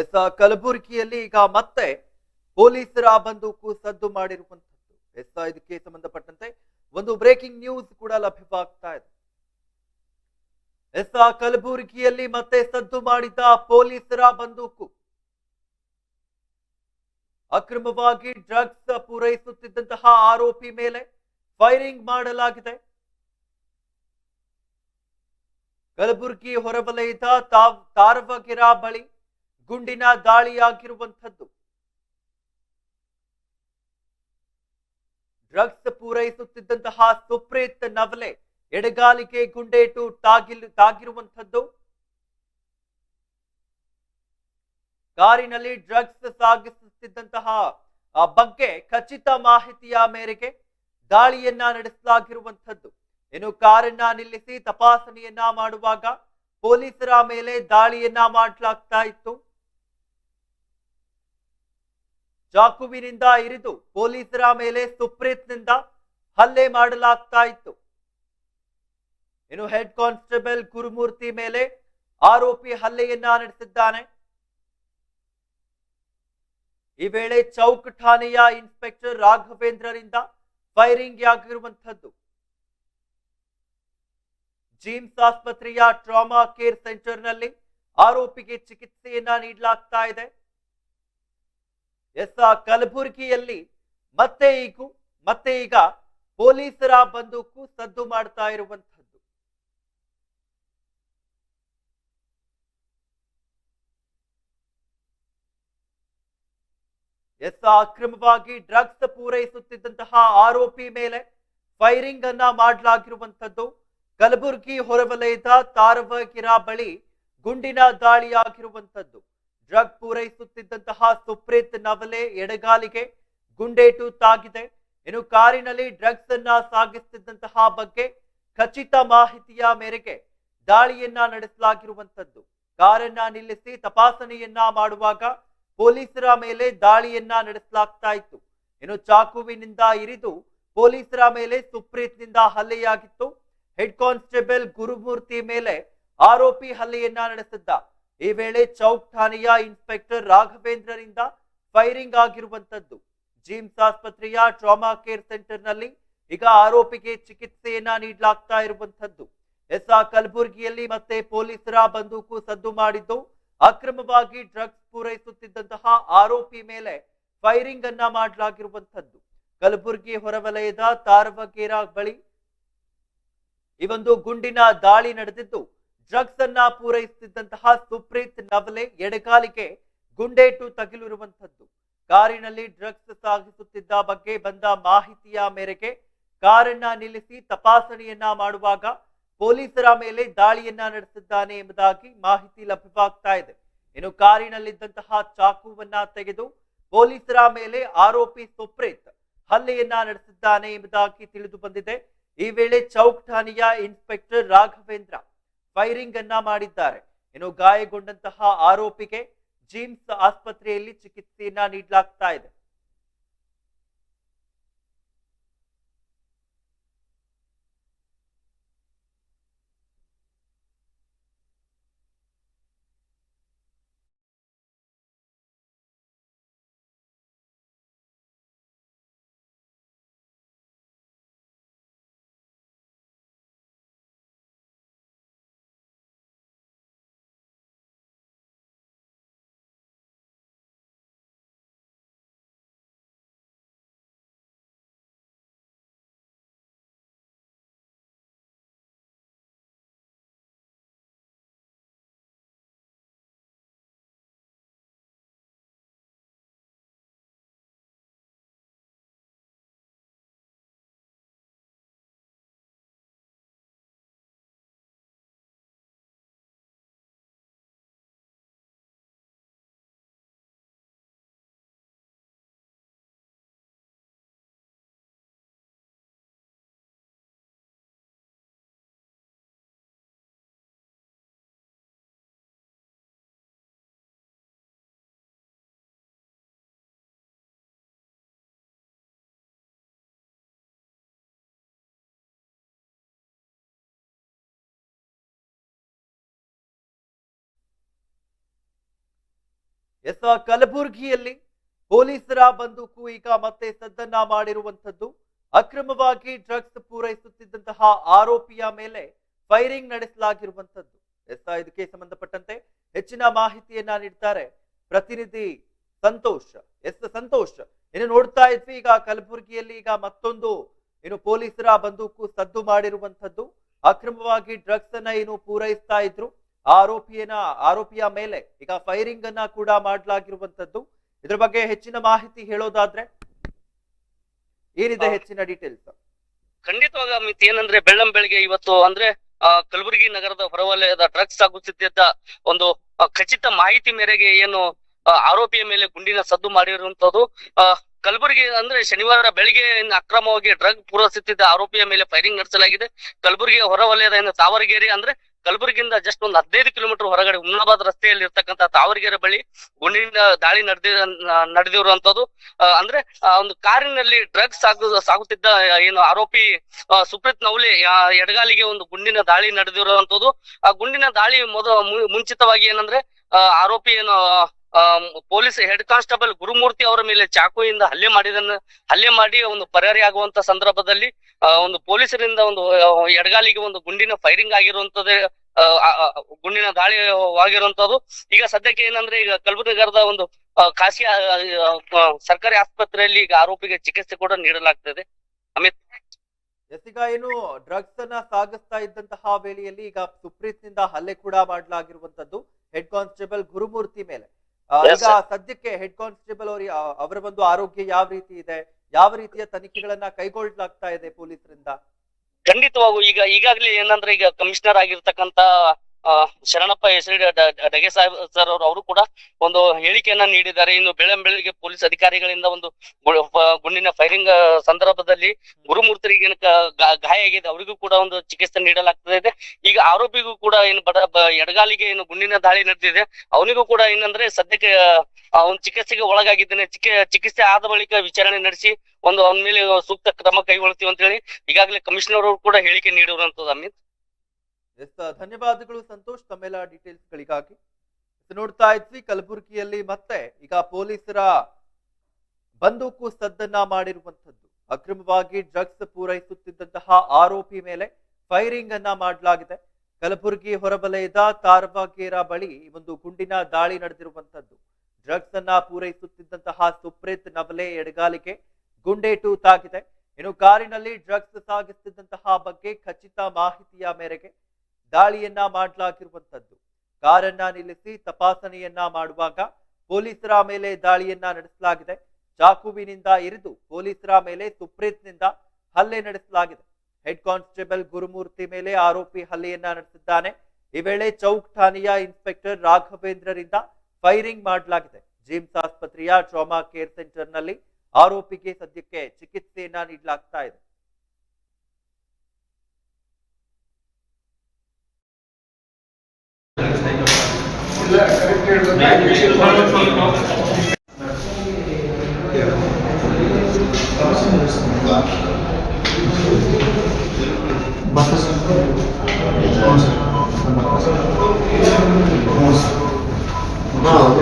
S ಕಲಬುರಗಿಯಲ್ಲಿ ಈಗ ಮತ್ತೆ ಪೊಲೀಸರ ಬಂದೂಕು ಸದ್ದು ಮಾಡಿರುವಂತದ್ದು ಎಸ್, ಇದಕ್ಕೆ ಸಂಬಂಧಪಟ್ಟಂತೆ ಒಂದು ಬ್ರೇಕಿಂಗ್ ನ್ಯೂಸ್ ಕೂಡ ಲಭ್ಯವಾಗ್ತಾ ಇದೆ. ಎಸ್, ಕಲಬುರಗಿಯಲ್ಲಿ ಮತ್ತೆ ಸದ್ದು ಮಾಡಿದ ಪೊಲೀಸರ ಬಂದೂಕು. ಅಕ್ರಮವಾಗಿ ಡ್ರಗ್ಸ್ ಪೂರೈಸುತ್ತಿದ್ದಂತಹ ಆರೋಪಿ ಮೇಲೆ ಫೈರಿಂಗ್ ಮಾಡಲಾಗಿದೆ. ಕಲಬುರಗಿ ಹೊರವಲಯದ ತಾವ್ ತಾರವಗಿರ ಬಳಿ ಗುಂಡಿನ ದಾಳಿಯಾಗಿರುವಂಥದ್ದು. ಡ್ರಗ್ಸ್ ಪೂರೈಸುತ್ತಿದ್ದಂತಹ ಸುಪ್ರೀತ್ ನವಲೆ ಎಡಗಾಲಿಗೆ ಗುಂಡೇಟು ತಾಗಿಲ್, ತಾಗಿರುವಂಥದ್ದು. ಕಾರಿನಲ್ಲಿ ಡ್ರಗ್ಸ್ ಸಾಗಿಸುತ್ತಿದ್ದಂತಹ ಬಗ್ಗೆ ಖಚಿತ ಮಾಹಿತಿಯ ಮೇರೆಗೆ ದಾಳಿಯನ್ನ ನಡೆಸಲಾಗಿರುವಂಥದ್ದು. ಇನ್ನು ಕಾರನ್ನ ನಿಲ್ಲಿಸಿ ತಪಾಸಣೆಯನ್ನ ಮಾಡುವಾಗ ಪೊಲೀಸರ ಮೇಲೆ ದಾಳಿಯನ್ನ ಮಾಡಲಾಗ್ತಾ ಇತ್ತು. ಚಾಕುವಿನಿಂದ ಇರಿದು ಪೊಲೀಸರ ಮೇಲೆ ಸುಪ್ರೀತ್ನಿಂದ ಹಲ್ಲೆ ಮಾಡಲಾಗ್ತಾ ಇತ್ತು. ಇನ್ನು ಹೆಡ್ ಕಾನ್ಸ್ಟೇಬಲ್ ಗುರುಮೂರ್ತಿ ಮೇಲೆ ಆರೋಪಿ ಹಲ್ಲೆಯನ್ನ ನಡೆಸಿದ್ದಾನೆ. ಈ ವೇಳೆ ಚೌಕ್ ಠಾಣೆಯ ಇನ್ಸ್ಪೆಕ್ಟರ್ ರಾಘವೇಂದ್ರರಿಂದ ಫೈರಿಂಗ್ ಆಗಿರುವಂತದ್ದು ಜೀಮ್ಸ್ ಆಸ್ಪತ್ರೆಯ ಟ್ರಾಮಾ ಕೇರ್ ಸೆಂಟರ್ನಲ್ಲಿ ಆರೋಪಿಗೆ ಚಿಕಿತ್ಸೆಯನ್ನ ನೀಡಲಾಗ್ತಾ ಇದೆ. ಎಸ್ ಕಲಬುರಗಿಯಲ್ಲಿ ಮತ್ತೆ ಈಗ ಮತ್ತೆ ಈಗ ಪೊಲೀಸರ ಬಂದೂಕು ಸದ್ದು ಮಾಡ್ತಾ ಇರುವಂತದ್ದು ಎಸ್ ಅಕ್ರಮವಾಗಿ ಡ್ರಗ್ಸ್ ಪೂರೈಸುತ್ತಿದ್ದಂತಹ ಆರೋಪಿ ಮೇಲೆ ಫೈರಿಂಗ್ ಅನ್ನ ಮಾಡಲಾಗಿರುವಂತದ್ದು ಕಲಬುರಗಿ ಹೊರವಲಯದ ತಾರವಗಿರ ಬಳಿ ಗುಂಡಿನ ದಾಳಿಯಾಗಿರುವಂತದ್ದು ಡ್ರಗ್ ಪೂರೈಸುತ್ತಿದ್ದಂತಹ ಸುಪ್ರೀತ್ ನವಲೆ ಎಡಗಾಲಿಗೆ ಗುಂಡೇಟು ತಾಗಿದೆ. ಇನ್ನು ಕಾರಿನಲ್ಲಿ ಡ್ರಗ್ಸ್ ಅನ್ನ ಸಾಗಿಸುತ್ತಿದ್ದಂತಹ ಬಗ್ಗೆ ಖಚಿತ ಮಾಹಿತಿಯ ಮೇರೆಗೆ ದಾಳಿಯನ್ನ ನಡೆಸಲಾಗಿರುವಂತದ್ದು ಕಾರನ್ನ ನಿಲ್ಲಿಸಿ ತಪಾಸಣೆಯನ್ನ ಮಾಡುವಾಗ ಪೊಲೀಸರ ಮೇಲೆ ದಾಳಿಯನ್ನ ನಡೆಸಲಾಗ್ತಾ ಇತ್ತು. ಇನ್ನು ಚಾಕುವಿನಿಂದ ಇರಿದು ಪೊಲೀಸರ ಮೇಲೆ ಸುಪ್ರೀತ್ನಿಂದ ಹಲ್ಲೆಯಾಗಿತ್ತು. ಹೆಡ್ ಕಾನ್ಸ್ಟೇಬಲ್ ಗುರುಮೂರ್ತಿ ಮೇಲೆ ಆರೋಪಿ ಹಲ್ಲೆಯನ್ನ ನಡೆಸಿದ್ದ. ಈ ವೇಳೆ ಚೌಕ್ ಠಾಣೆಯ ಇನ್ಸ್ಪೆಕ್ಟರ್ ರಾಘವೇಂದ್ರರಿಂದ ಫೈರಿಂಗ್ ಆಗಿರುವಂತದ್ದು. ಜಿಮ್ಸ್ ಆಸ್ಪತ್ರೆಯ ಟ್ರಾಮಾ ಕೇರ್ ಸೆಂಟರ್ನಲ್ಲಿ ಈಗ ಆರೋಪಿಗೆ ಚಿಕಿತ್ಸೆಯನ್ನ ನೀಡಲಾಗ್ತಾ ಇರುವಂತದ್ದು. ಎಸ್ ಆ ಕಲಬುರಗಿಯಲ್ಲಿ ಮತ್ತೆ ಪೊಲೀಸರ ಬಂದೂಕು ಸದ್ದು ಮಾಡಿದ್ದು, ಅಕ್ರಮವಾಗಿ ಡ್ರಗ್ಸ್ ಪೂರೈಸುತ್ತಿದ್ದಂತಹ ಆರೋಪಿ ಮೇಲೆ ಫೈರಿಂಗ್ ಅನ್ನ ಮಾಡಲಾಗಿರುವಂತದ್ದು. ಕಲಬುರಗಿ ಹೊರವಲಯದ ತಾರವಗೇರ ಬಳಿ ಈ ಒಂದು ಗುಂಡಿನ ದಾಳಿ ನಡೆದಿದ್ದು ಡ್ರಗ್ಸ್ ಅನ್ನ ಪೂರೈಸುತ್ತಿದ್ದಂತಹ ಸುಪ್ರೀತ್ ನವಲೆ ಎಡಗಾಲಿಗೆ ಗುಂಡೇಟು ತಗುಲಿರುವಂತದ್ದು ಕಾರಿನಲ್ಲಿ ಡ್ರಗ್ಸ್ ಸಾಗಿಸುತ್ತಿದ್ದ ಬಗ್ಗೆ ಬಂದ ಮಾಹಿತಿಯ ಮೇರೆಗೆ ಕಾರನ್ನ ನಿಲ್ಲಿಸಿ ತಪಾಸಣೆಯನ್ನ ಮಾಡುವಾಗ ಪೊಲೀಸರ ಮೇಲೆ ದಾಳಿಯನ್ನ ನಡೆಸಿದ್ದಾನೆ ಎಂಬುದಾಗಿ ಮಾಹಿತಿ ಲಭ್ಯವಾಗ್ತಾ ಇದೆ. ಇನ್ನು ಕಾರಿನಲ್ಲಿದ್ದಂತಹ ಚಾಕುವನ್ನ ತೆಗೆದು ಪೊಲೀಸರ ಮೇಲೆ ಆರೋಪಿ ಸುಪ್ರೀತ್ ಹಲ್ಲೆಯನ್ನ ನಡೆಸಿದ್ದಾನೆ ಎಂಬುದಾಗಿ ತಿಳಿದು ಬಂದಿದೆ. ಈ ವೇಳೆ ಚೌಕ್ ಠಾಣೆಯ ಇನ್ಸ್ಪೆಕ್ಟರ್ ರಾಘವೇಂದ್ರ ಫೈರಿಂಗ್ ಅನ್ನ ಮಾಡಿದ್ದಾರೆ. ಇನ್ನು ಗಾಯಗೊಂಡಂತಹ ಆರೋಪಿಗೆ ಜಿಮ್ಸ್ ಆಸ್ಪತ್ರೆಯಲ್ಲಿ ಚಿಕಿತ್ಸೆಯನ್ನ ನೀಡಲಾಗ್ತಾ ಇದೆ. ಎಸ್ ಕಲಬುರಗಿಯಲ್ಲಿ ಪೊಲೀಸರ ಬಂದೂಕು ಈಗ ಮತ್ತೆ ಸದ್ದನ್ನ ಮಾಡಿರುವಂತದ್ದು ಅಕ್ರಮವಾಗಿ ಡ್ರಗ್ಸ್ ಪೂರೈಸುತ್ತಿದ್ದಂತಹ ಆರೋಪಿಯ ಮೇಲೆ ಫೈರಿಂಗ್ ನಡೆಸಲಾಗಿರುವಂತದ್ದು ಎಸ್ ಇದಕ್ಕೆ ಸಂಬಂಧಪಟ್ಟಂತೆ ಹೆಚ್ಚಿನ ಮಾಹಿತಿಯನ್ನ ನೀಡ್ತಾರೆ ಪ್ರತಿನಿಧಿ ಸಂತೋಷ್. ಎಸ್, ಸಂತೋಷ್, ಇನ್ನು ನೋಡ್ತಾ ಇದ್ವಿ, ಈಗ ಕಲಬುರಗಿಯಲ್ಲಿ ಈಗ ಮತ್ತೊಂದು ಏನು ಪೊಲೀಸರ ಬಂದೂಕು ಸದ್ದು ಮಾಡಿರುವಂತದ್ದು ಅಕ್ರಮವಾಗಿ ಡ್ರಗ್ಸ್ ಅನ್ನ ಏನು ಪೂರೈಸ್ತಾ ಇದ್ರು. ಆರೋಪಿಯನ ಆರೋಪಿಯ ಮೇಲೆ ಈಗ ಫೈರಿಂಗ್ ಅನ್ನ ಕೂಡ ಮಾಡಲಾಗಿರುವಂತದ್ದು. ಇದ್ರ ಬಗ್ಗೆ ಹೆಚ್ಚಿನ ಮಾಹಿತಿ ಹೇಳೋದಾದ್ರೆ ಏನಿದೆ ಹೆಚ್ಚಿನ ಡೀಟೇಲ್ಸ್ ಖಂಡಿತವಾಗ ಮಿತಿ ಏನಂದ್ರೆ ಬೆಳ್ಳಂ ಬೆಳಗ್ಗೆ ಇವತ್ತು ಅಂದ್ರೆ ಕಲಬುರಗಿ ನಗರದ ಹೊರವಲಯದ ಡ್ರಗ್ಸ್ ಸಾಗುತ್ತಿದ್ದ ಒಂದು ಖಚಿತ ಮಾಹಿತಿ ಮೇರೆಗೆ ಏನು ಆರೋಪಿಯ ಮೇಲೆ ಗುಂಡಿನ ಸದ್ದು ಮಾಡಿರುವಂತದ್ದು. ಕಲಬುರಗಿ ಅಂದ್ರೆ ಶನಿವಾರ ಬೆಳಿಗ್ಗೆ ಅಕ್ರಮವಾಗಿ ಡ್ರಗ್ ಪೂರೈಸುತ್ತಿದ್ದ ಆರೋಪಿಯ ಮೇಲೆ ಫೈರಿಂಗ್ ನಡೆಸಲಾಗಿದೆ. ಕಲಬುರಗಿ ಹೊರವಲಯದ ಏನು ತಾವರಗೇರಿ ಅಂದ್ರೆ ಕಲಬುರಗಿಯಿಂದ ಜಸ್ಟ್ ಒಂದು ಹದಿನೈದು ಕಿಲೋಮೀಟರ್ ಹೊರಗಡೆ ಹುಮ್ನಾಬಾದ್ ರಸ್ತೆಯಲ್ಲಿ ಇರ್ತಕ್ಕಂಥ ತಾವರಗೆರೆ ಬಳಿ ಗುಂಡಿನ ದಾಳಿ ನಡೆದಿ ನಡೆದಿರುವಂತದ್ದು ಅಂದ್ರೆ ಒಂದು ಕಾರಿನಲ್ಲಿ ಡ್ರಗ್ಸ್ ಸಾಗು ಸಾಗುತ್ತಿದ್ದ ಏನು ಆರೋಪಿ ಸುಪ್ರೀತ್ ನವ್ಲಿ ಆ, ಎಡಗಾಲಿಗೆ ಒಂದು ಗುಂಡಿನ ದಾಳಿ ನಡೆದಿರುವಂತದ್ದು ಆ ಗುಂಡಿನ ದಾಳಿ ಮೊದ ಮುಂಚಿತವಾಗಿ ಏನಂದ್ರೆ ಆರೋಪಿ ಏನು ಪೊಲೀಸ್ ಹೆಡ್ ಕಾನ್ಸ್ಟೇಬಲ್ ಗುರುಮೂರ್ತಿ ಅವರ ಮೇಲೆ ಚಾಕುವಿಂದ ಹಲ್ಲೆ ಮಾಡಿದನ್ನ, ಹಲ್ಲೆ ಮಾಡಿ ಒಂದು ಪರಾರಿ ಆಗುವಂತ ಸಂದರ್ಭದಲ್ಲಿ ಒಂದು ಪೊಲೀಸರಿಂದ ಒಂದು ಎಡಗಾಲಿಗೆ ಒಂದು ಗುಂಡಿನ ಫೈರಿಂಗ್ ಆಗಿರುವಂತದ್ದೇ ಗುಂಡಿನ ದಾಳಿ ಆಗಿರುವಂತದ್ದು. ಈಗ ಸದ್ಯಕ್ಕೆ ಏನಂದ್ರೆ ಈಗ ಕಲಬುರಗಿಗರದ ಒಂದು ಖಾಸಗಿ ಸರ್ಕಾರಿ ಆಸ್ಪತ್ರೆಯಲ್ಲಿ ಈಗ ಆರೋಪಿಗೆ ಚಿಕಿತ್ಸೆ ಕೂಡ ನೀಡಲಾಗ್ತದೆ. ಅಮಿತ್. ಏನು ಡ್ರಗ್ಸ್ ಅನ್ನ ಸಾಗಿಸ್ತಾ ಇದ್ದಂತಹ ವೇಳೆಯಲ್ಲಿ ಈಗ ಸುಪ್ರೀತ್ನಿಂದ ಹಲ್ಲೆ ಕೂಡ ಮಾಡಲಾಗಿರುವಂತದ್ದು. ಹೆಡ್ ಕಾನ್ಸ್ಟೇಬಲ್ ಗುರುಮೂರ್ತಿ ಮೇಲೆ. ಈಗ ಸದ್ಯಕ್ಕೆ ಹೆಡ್ ಕಾನ್ಸ್ಟೇಬಲ್ ಅವರ ಅವರ ಒಂದು ಆರೋಗ್ಯ ಯಾವ ರೀತಿ ಇದೆ? ಯಾವ ರೀತಿಯ ತನಿಖೆಗಳನ್ನ ಕೈಗೊಳ್ಳಲಾಗ್ತಾ ಇದೆ ಪೊಲೀಸರಿಂದ? ಖಂಡಿತವಾಗೂ ಈಗ ಈಗಾಗಲೇ ಏನಂದ್ರೆ ಈಗ ಕಮಿಷನರ್ ಆಗಿರ್ತಕ್ಕಂತ ಶರಣಪ್ಪ ಹೆಸರಿ ಡಗೆ ಸಾಹೇಬ್ ಸರ್ ಅವರು ಅವರು ಕೂಡ ಒಂದು ಹೇಳಿಕೆಯನ್ನ ನೀಡಿದ್ದಾರೆ. ಇನ್ನು ಬೆಳಂ ಬೆಳಗ್ಗೆ ಪೊಲೀಸ್ ಅಧಿಕಾರಿಗಳಿಂದ ಒಂದು ಗುಂಡಿನ ಫೈರಿಂಗ್ ಸಂದರ್ಭದಲ್ಲಿ ಗುರುಮೂರ್ತರಿಗೆ ಗಾಯ ಆಗಿದೆ. ಅವರಿಗೂ ಕೂಡ ಒಂದು ಚಿಕಿತ್ಸೆ ನೀಡಲಾಗ್ತದೆ ಈಗ ಆರೋಪಿಗೂ ಕೂಡ ಏನು ಬಡ ಎಡಗಾಲಿಗೆ ಏನು ಗುಂಡಿನ ದಾಳಿ ನಡೆದಿದೆ. ಅವನಿಗೂ ಕೂಡ ಏನಂದ್ರೆ ಸದ್ಯಕ್ಕೆ ಅವನ್ ಚಿಕಿತ್ಸೆಗೆ ಒಳಗಾಗಿದ್ದೇನೆ. ಚಿಕಿ, ಚಿಕಿತ್ಸೆ ಆದ ಬಳಿಕ ವಿಚಾರಣೆ ನಡೆಸಿ ಒಂದು ಅವನ ಮೇಲೆ ಸೂಕ್ತ ಕ್ರಮ ಕೈಗೊಳ್ತೀವಿ ಅಂತ ಹೇಳಿ ಈಗಾಗಲೇ ಕಮಿಷನರ್ ಅವರು ಕೂಡ ಹೇಳಿಕೆ ನೀಡಿರುವಂತದ್ದು ಅಮಿತ್. ಎಸ್ ಧನ್ಯವಾದಗಳು ಸಂತೋಷ್ ತಮ್ಮೆಲ್ಲ ಡೀಟೇಲ್ಸ್ ಗಳಿಗಾಗಿ ನೋಡ್ತಾ ಇದ್ವಿ, ಕಲಬುರಗಿಯಲ್ಲಿ ಮತ್ತೆ ಈಗ ಪೊಲೀಸರ ಬಂದೂಕು ಸದ್ದನ್ನ ಮಾಡಿರುವಂತದ್ದು ಅಕ್ರಮವಾಗಿ ಡ್ರಗ್ಸ್ ಪೂರೈಸುತ್ತಿದ್ದಂತಹ ಆರೋಪಿ ಮೇಲೆ ಫೈರಿಂಗ್ ಅನ್ನ ಮಾಡಲಾಗಿದೆ. ಕಲಬುರಗಿ ಹೊರವಲಯದ ತಾರವಾಗೇರ ಬಳಿ ಒಂದು ಗುಂಡಿನ ದಾಳಿ ನಡೆದಿರುವಂತದ್ದು ಡ್ರಗ್ಸ್ ಅನ್ನ ಪೂರೈಸುತ್ತಿದ್ದಂತಹ ಸುಪ್ರೀತ್ ನವಲೆ ಎಡಗಾಲಿಗೆ ಗುಂಡೇಟು ತಾಗಿದೆ. ಇನ್ನು ಕಾರಿನಲ್ಲಿ ಡ್ರಗ್ಸ್ ಸಾಗಿಸುತ್ತಿದ್ದಂತಹ ಬಗ್ಗೆ ಖಚಿತ ಮಾಹಿತಿಯ ಮೇರೆಗೆ ದಾಳಿಯನ್ನ ಮಾಡಲಾಗಿರುವಂತದ್ದು ಕಾರನ್ನ ನಿಲ್ಲಿಸಿ ತಪಾಸಣೆಯನ್ನ ಮಾಡುವಾಗ ಪೊಲೀಸರ ಮೇಲೆ ದಾಳಿಯನ್ನ ನಡೆಸಲಾಗಿದೆ. ಚಾಕುವಿನಿಂದ ಇರಿದು ಪೊಲೀಸರ ಮೇಲೆ ಸುಪ್ರೀತ್ನಿಂದ ಹಲ್ಲೆ ನಡೆಸಲಾಗಿದೆ. ಹೆಡ್ ಕಾನ್ಸ್ಟೇಬಲ್ ಗುರುಮೂರ್ತಿ ಮೇಲೆ ಆರೋಪಿ ಹಲ್ಲೆಯನ್ನ ನಡೆಸಿದ್ದಾನೆ. ಈ ವೇಳೆ ಚೌಕ್ ಠಾಣೆಯ ಇನ್ಸ್ಪೆಕ್ಟರ್ ರಾಘವೇಂದ್ರರಿಂದ ಫೈರಿಂಗ್ ಮಾಡಲಾಗಿದೆ. ಜಿಮ್ಸ್ ಆಸ್ಪತ್ರೆಯ ಟ್ರಾಮಾ ಕೇರ್ ಸೆಂಟರ್ನಲ್ಲಿ ಆರೋಪಿಗೆ ಸದ್ಯಕ್ಕೆ ಚಿಕಿತ್ಸೆಯನ್ನ ನೀಡಲಾಗ್ತಾ ಇದೆ. ಇಲ್ಲ ಕರೆಕ್ಟ್ ಹೇಳಬೇಕು Nossa,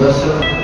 nossa.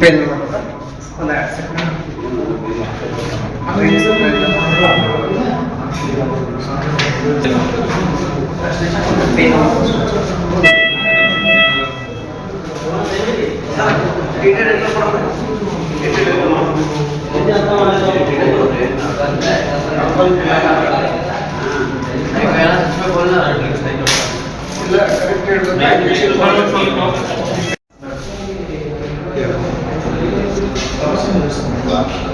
ಪೆನ್ ಒಂದು ಎರಡು ಸೆಕೆಂಡ್ ಇಲ್ಲ ಕರೆಕ್ಟ್ ಹೇಳ್ಬೇಕು Ciudadana.